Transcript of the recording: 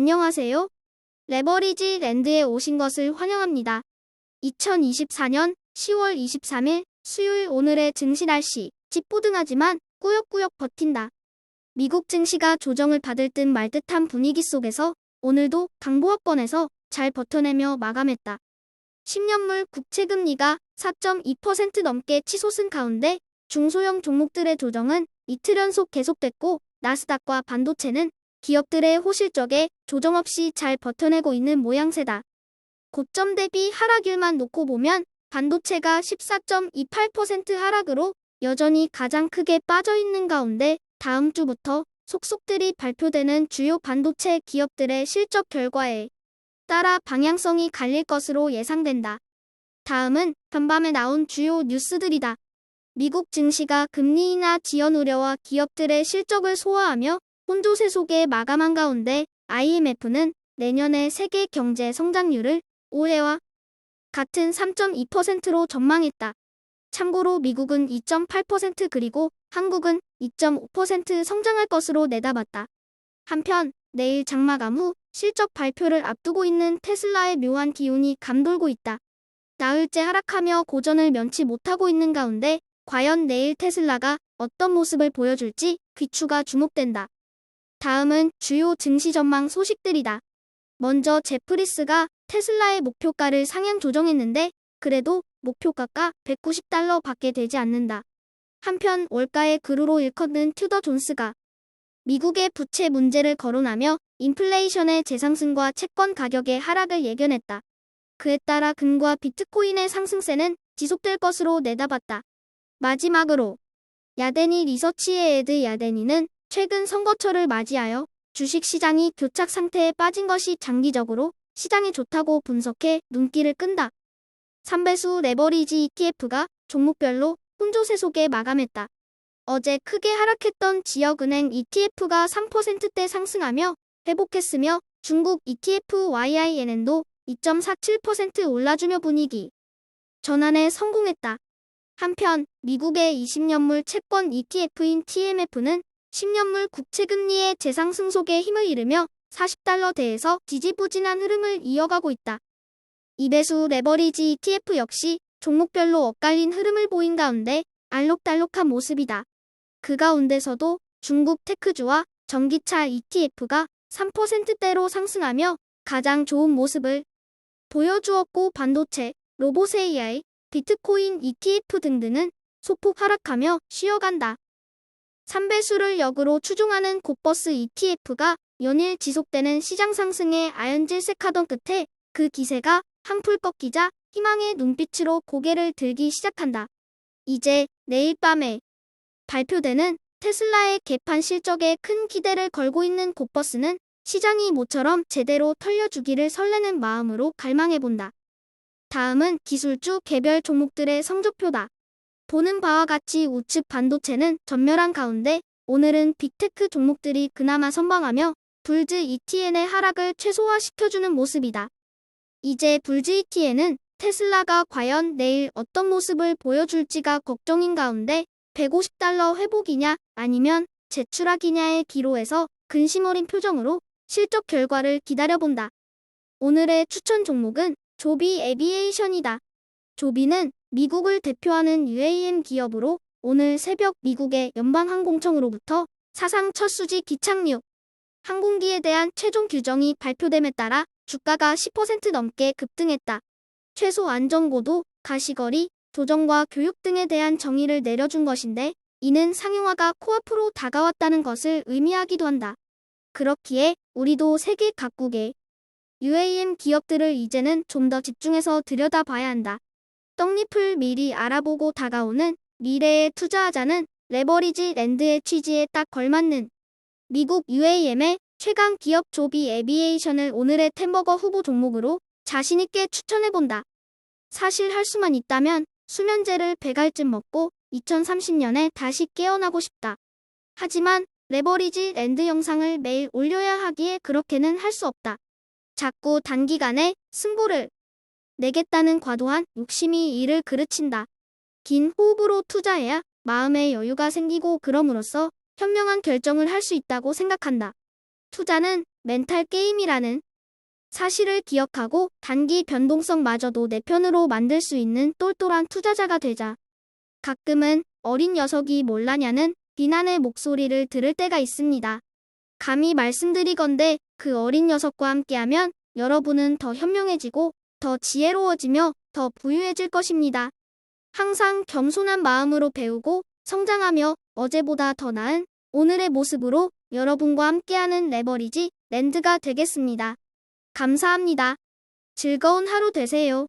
안녕하세요. 레버리지 랜드에 오신 것을 환영합니다. 2024년 10월 23일 수요일 오늘의 증시 날씨 찌뿌둥하지만 꾸역꾸역 버틴다. 미국 증시가 조정을 받을 듯 말 듯한 분위기 속에서 오늘도 강보합권에서 잘 버텨내며 마감했다. 10년물 국채금리가 4.2% 넘게 치솟은 가운데 중소형 종목들의 조정은 이틀 연속 계속됐고 나스닥과 반도체는 기업들의 호실적에 조정 없이 잘 버텨내고 있는 모양새다. 고점 대비 하락일만 놓고 보면 반도체가 14.28% 하락으로 여전히 가장 크게 빠져 있는 가운데 다음 주부터 속속들이 발표되는 주요 반도체 기업들의 실적 결과에 따라 방향성이 갈릴 것으로 예상된다. 다음은 편밤에 나온 주요 뉴스들이다. 미국 증시가 금리 인하 지연 우려와 기업들의 실적을 소화하며 혼조세 속에 마감한 가운데 IMF는 내년의 세계 경제 성장률을 올해와 같은 3.2%로 전망했다. 참고로 미국은 2.8% 그리고 한국은 2.5% 성장할 것으로 내다봤다. 한편 내일 장마감 후 실적 발표를 앞두고 있는 테슬라의 묘한 기운이 감돌고 있다. 나흘째 하락하며 고전을 면치 못하고 있는 가운데 과연 내일 테슬라가 어떤 모습을 보여줄지 귀추가 주목된다. 다음은 주요 증시 전망 소식들이다. 먼저 제프리스가 테슬라의 목표가를 상향 조정했는데 그래도 목표가가 190달러 밖에 되지 않는다. 한편 월가의 그루로 일컫는 튜더 존스가 미국의 부채 문제를 거론하며 인플레이션의 재상승과 채권 가격의 하락을 예견했다. 그에 따라 금과 비트코인의 상승세는 지속될 것으로 내다봤다. 마지막으로 야데니 리서치의 에드 야데니는 최근 선거철을 맞이하여 주식시장이 교착 상태에 빠진 것이 장기적으로 시장에 좋다고 분석해 눈길을 끈다. 3배수 레버리지 ETF가 종목별로 혼조세 속에 마감했다. 어제 크게 하락했던 지역은행 ETF가 3%대 상승하며 회복했으며 중국 ETF YINN도 2.47% 올라주며 분위기 전환에 성공했다. 한편 미국의 20년물 채권 ETF인 TMF는 10년물 국채금리의 재상승 속에 힘을 잃으며 40달러대에서 지지부진한 흐름을 이어가고 있다. 이배수 레버리지 ETF 역시 종목별로 엇갈린 흐름을 보인 가운데 알록달록한 모습이다. 그 가운데서도 중국 테크주와 전기차 ETF가 3%대로 상승하며 가장 좋은 모습을 보여주었고 반도체, 로봇 AI, 비트코인 ETF 등등은 소폭 하락하며 쉬어간다. 3배수를 역으로 추종하는 곧버스 ETF가 연일 지속되는 시장 상승에 아연질색하던 끝에 그 기세가 한풀 꺾이자 희망의 눈빛으로 고개를 들기 시작한다. 이제 내일 밤에 발표되는 테슬라의 개판 실적에 큰 기대를 걸고 있는 곧버스는 시장이 모처럼 제대로 털려주기를 설레는 마음으로 갈망해본다. 다음은 기술주 개별 종목들의 성적표다. 보는 바와 같이 우측 반도체는 전멸한 가운데 오늘은 빅테크 종목들이 그나마 선방하며 불즈 ETN의 하락을 최소화시켜주는 모습이다. 이제 불즈 ETN은 테슬라가 과연 내일 어떤 모습을 보여줄지가 걱정인 가운데 150달러 회복이냐 아니면 재추락이냐의 기로에서 근심 어린 표정으로 실적 결과를 기다려본다. 오늘의 추천 종목은 조비 에비에이션이다. 조비는 미국을 대표하는 UAM 기업으로 오늘 새벽 미국의 연방항공청으로부터 사상 첫 수지 기착륙 항공기에 대한 최종 규정이 발표됨에 따라 주가가 10% 넘게 급등했다. 최소 안전고도, 가시거리, 조정과 교육 등에 대한 정의를 내려준 것인데 이는 상용화가 코앞으로 다가왔다는 것을 의미하기도 한다. 그렇기에 우리도 세계 각국의 UAM 기업들을 이제는 좀 더 집중해서 들여다봐야 한다. 떡잎을 미리 알아보고 다가오는 미래에 투자하자는 레버리지 랜드의 취지에 딱 걸맞는 미국 UAM의 최강 기업 조비 에비에이션을 오늘의 템버거 후보 종목으로 자신있게 추천해본다. 사실 할 수만 있다면 수면제를 배갈쯤 먹고 2030년에 다시 깨어나고 싶다. 하지만 레버리지 랜드 영상을 매일 올려야 하기에 그렇게는 할 수 없다. 자꾸 단기간에 승부를 내겠다는 과도한 욕심이 이를 그르친다. 긴 호흡으로 투자해야 마음의 여유가 생기고 그럼으로써 현명한 결정을 할 수 있다고 생각한다. 투자는 멘탈 게임이라는 사실을 기억하고 단기 변동성마저도 내 편으로 만들 수 있는 똘똘한 투자자가 되자. 가끔은 어린 녀석이 몰라냐는 비난의 목소리를 들을 때가 있습니다. 감히 말씀드리건대 그 어린 녀석과 함께하면 여러분은 더 현명해지고 더 지혜로워지며 더 부유해질 것입니다. 항상 겸손한 마음으로 배우고 성장하며 어제보다 더 나은 오늘의 모습으로 여러분과 함께하는 레버리지 랜드가 되겠습니다. 감사합니다. 즐거운 하루 되세요.